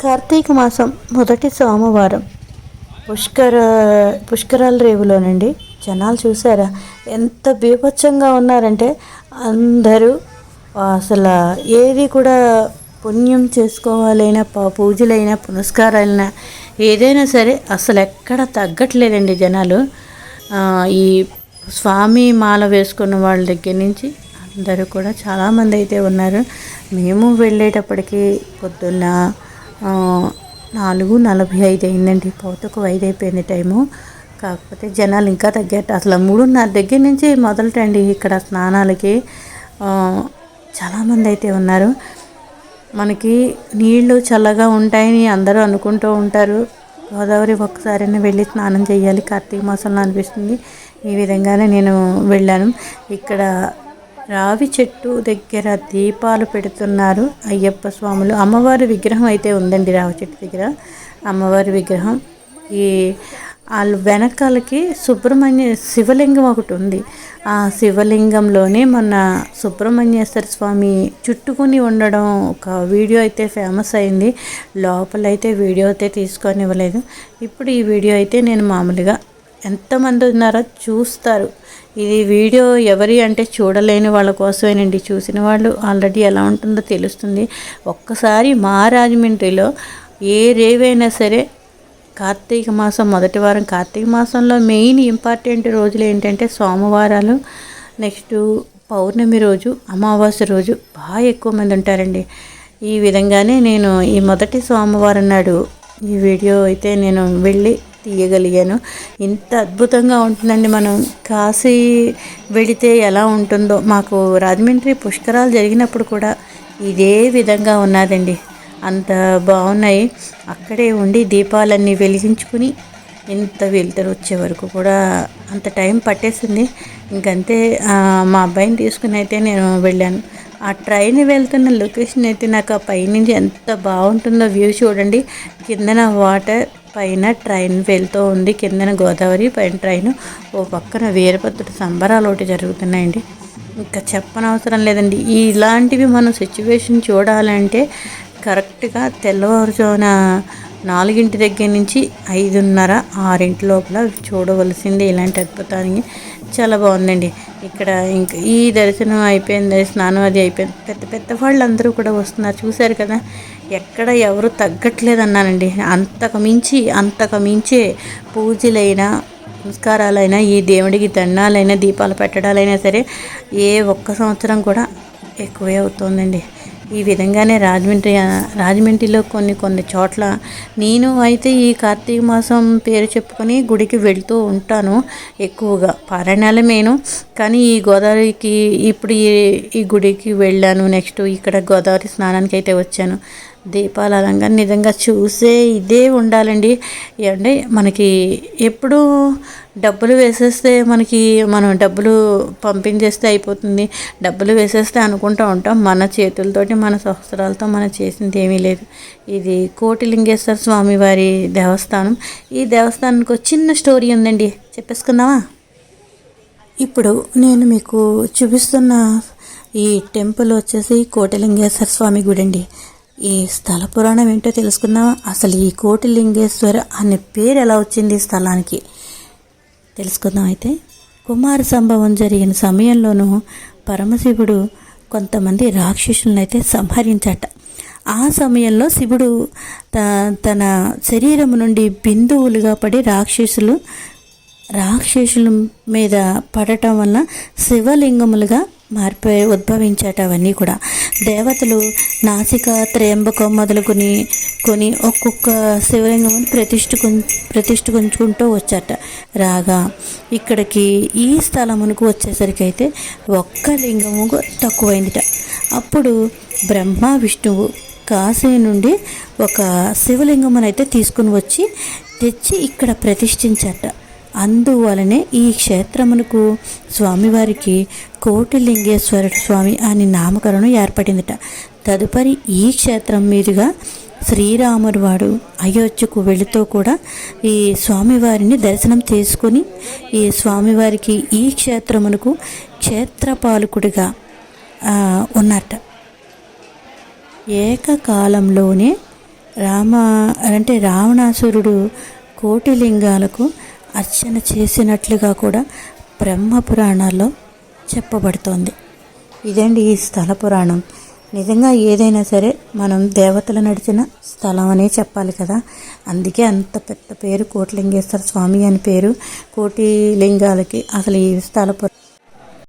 కార్తీక మాసం మొదటి సోమవారం. పుష్కర పుష్కరాల రేవులోనండి. జనాలు చూసారా? ఎంత బీభత్సంగా ఉన్నారంటే అందరూ అసలు ఏది కూడా పుణ్యం చేసుకోవాలైనా ప- పూజలైనా పునస్కారాలైనా ఏదైనా సరే అసలు ఎక్కడ తగ్గట్లేదండి జనాలు. ఈ స్వామి మాల వేసుకున్న వాళ్ళ దగ్గర నుంచి అందరూ కూడా చాలామంది అయితే ఉన్నారు. మేము వెళ్ళేటప్పటికి పొద్దున్న నాలుగు నలభై ఐదు అయిందండి. పోతకు ఐదు అయిపోయింది టైము. కాకపోతే జనాలు ఇంకా తగ్గట్టు అసలు మూడున్నర దగ్గర నుంచి మొదలటండి ఇక్కడ స్నానాలకి. చాలామంది అయితే ఉన్నారు. మనకి నీళ్ళు చల్లగా ఉంటాయని అందరూ అనుకుంటూ ఉంటారు. గోదావరి ఒక్కసారైనా వెళ్ళి స్నానం చేయాలి. కార్తీక మాసంలో అనిపిస్తుంది. ఈ విధంగానే నేను వెళ్ళాను. ఇక్కడ రావి చెట్టు దగ్గర దీపాలు పెడుతున్నారు. అయ్యప్ప స్వాములు. అమ్మవారి విగ్రహం అయితే ఉందండి రావి చెట్టు దగ్గర. అమ్మవారి విగ్రహం. ఈ వాళ్ళ వెనకాలకి సుబ్రహ్మణ్య శివలింగం ఒకటి ఉంది. ఆ శివలింగంలోనే మొన్న సుబ్రహ్మణ్యేశ్వర స్వామి చుట్టుకుని ఉండడం ఒక వీడియో అయితే ఫేమస్ అయింది. లోపలైతే వీడియో అయితే తీసుకొని ఇవ్వలేదు. ఇప్పుడు ఈ వీడియో అయితే నేను మామూలుగా ఎంతమంది ఉన్నారో చూస్తారు. ఇది వీడియో ఎవరి అంటే చూడలేని వాళ్ళ కోసమేనండి. చూసిన వాళ్ళు ఆల్రెడీ ఎలా ఉంటుందో తెలుస్తుంది. ఒక్కసారి మా రాజమండ్రిలో ఏ రేవైనా సరే కార్తీక మాసం మొదటి వారం కార్తీక మాసంలో మెయిన్ ఇంపార్టెంట్ రోజులు ఏంటంటే సోమవారాలు. నెక్స్ట్ పౌర్ణమి రోజు అమావాస్య రోజు బాగా ఎక్కువ మంది ఉంటారండి. ఈ విధంగానే నేను ఈ మొదటి సోమవారం నాడు ఈ వీడియో అయితే నేను వెళ్ళి తీయగలిగాను. ఇంత అద్భుతంగా ఉంటుందండి మనం కాశీ వెళితే ఎలా ఉంటుందో. మాకు రాజమండ్రి పుష్కరాలు జరిగినప్పుడు కూడా ఇదే విధంగా ఉన్నదండి. అంత బాగున్నాయి. అక్కడే ఉండి దీపాలన్నీ వెలిగించుకుని ఇంత వెళ్తారు వచ్చే వరకు కూడా అంత టైం పట్టేసింది. ఇంకంతే మా అబ్బాయిని తీసుకుని అయితే నేను వెళ్ళాను. ఆ ట్రైన్ వెళ్తున్న లొకేషన్ అయితే నాకు ఆ పైనుంచి ఎంత బాగుంటుందో వ్యూ చూడండి. కిందన వాటర్ పైన ట్రైన్ వెళ్తూ ఉంది. కిందన గోదావరి పైన ట్రైన్. ఓ పక్కన వీరభద్రుడు సంబరాలు ఒకటి జరుగుతున్నాయండి. ఇంకా చెప్పనవసరం లేదండి. ఇలాంటివి మనం సిచ్యువేషన్ చూడాలంటే కరెక్ట్గా తెల్లవారుజామున నాలుగింటి దగ్గర నుంచి ఐదున్నర ఆరింటి లోపల చూడవలసింది. ఇలాంటి అద్భుతాన్ని చాలా బాగుందండి. ఇక్కడ ఇంకా ఈ దర్శనం అయిపోయింది స్నానం అది అయిపోయింది. పెద్ద పెద్ద వాళ్ళు అందరూ కూడా వస్తున్నారు. చూశారు కదా ఎక్కడ ఎవరు తగ్గట్లేదు అన్నానండి అంతకు మించి అంతకు మించే పూజలైనా నమస్కారాలైనా ఈ దేవుడికి దండాలైనా దీపాలు పెట్టడాలైనా సరే ఏ ఒక్క సంవత్సరం కూడా ఎక్కువే అవుతుందండి. ఈ విధంగానే రాజమండ్రి రాజమండ్రిలో కొన్ని కొన్ని చోట్ల నేను అయితే ఈ కార్తీక మాసం పేరు చెప్పుకొని గుడికి వెళ్తూ ఉంటాను ఎక్కువగా. పారాయణాలే నేను కానీ ఈ గోదావరికి ఇప్పుడు ఈ ఈ గుడికి వెళ్ళాను. నెక్స్ట్ ఇక్కడ గోదావరి స్నానానికి అయితే వచ్చాను. దీపాల అలంకరణ నిజంగా చూసే ఇదే ఉండాలండి. ఏమంటే మనకి ఎప్పుడూ డబ్బులు వేసేస్తే మనకి మనం డబ్బులు పంపించేస్తే అయిపోతుంది. డబ్బులు వేసేస్తే అనుకుంటూ ఉంటాం. మన చేతులతోటి మన సహస్రాలతో మనం చేసింది ఏమీ లేదు. ఇది కోటిలింగేశ్వర స్వామి వారి దేవస్థానం. ఈ దేవస్థానానికి ఒక చిన్న స్టోరీ ఉందండి. చెప్పేసుకుందామా? ఇప్పుడు నేను మీకు చూపిస్తున్న ఈ టెంపుల్ వచ్చేసి కోటిలింగేశ్వర స్వామి గుడి అండి ఈ స్థల పురాణం ఏంటో తెలుసుకుందామా? అసలు ఈ కోటిలింగేశ్వర అనే పేరు ఎలా వచ్చింది ఈ స్థలానికి? తెలుసుకుందాం అయితే. కుమార సంభవం జరిగిన సమయంలోనూ పరమశివుడు కొంతమంది రాక్షసులను అయితే సంహరించట. ఆ సమయంలో శివుడు త తన శరీరం నుండి బిందువులుగా పడి రాక్షసులు రాక్షసుల మీద పడటం వల్ల శివలింగములుగా మారిపోయి ఉద్భవించాట అవన్నీ కూడా. దేవతలు నాసిక త్రయంబకం మొదలుకొని కొని ఒక్కొక్క శివలింగం ప్రతిష్ఠకు ప్రతిష్ఠకుంచుకుంటూ వచ్చాట రాగా. ఇక్కడికి ఈ స్థలమునకు వచ్చేసరికి అయితే ఒక్క లింగము తక్కువైందిట. అప్పుడు బ్రహ్మ విష్ణువు కాశీ నుండి ఒక శివలింగమునైతే తీసుకుని వచ్చి తెచ్చి ఇక్కడ ప్రతిష్ఠించట అందువలనే ఈ క్షేత్రమునకు స్వామివారికి కోటిలింగేశ్వరుడు స్వామి అని నామకరణం ఏర్పడిందట. తదుపరి ఈ క్షేత్రం మీదుగా శ్రీరాముడు వాడు అయోధ్యకు వెళుతూ కూడా ఈ స్వామివారిని దర్శనం చేసుకొని ఈ స్వామివారికి ఈ క్షేత్రమునకు క్షేత్రపాలకుడిగా ఉన్నట ఏకకాలంలోనే రామ అంటే రావణాసురుడు కోటిలింగాలకు అర్చన చేసినట్లుగా కూడా బ్రహ్మ పురాణాల్లో చెప్పబడుతోంది. ఇదండి ఈ స్థల పురాణం. నిజంగా ఏదైనా సరే మనం దేవతలు నడిచిన స్థలం అనే చెప్పాలి కదా. అందుకే అంత పెద్ద పేరు కోటిలింగేశ్వర స్వామి అని పేరు కోటి లింగాలకి అసలు ఈ స్థల పురాణం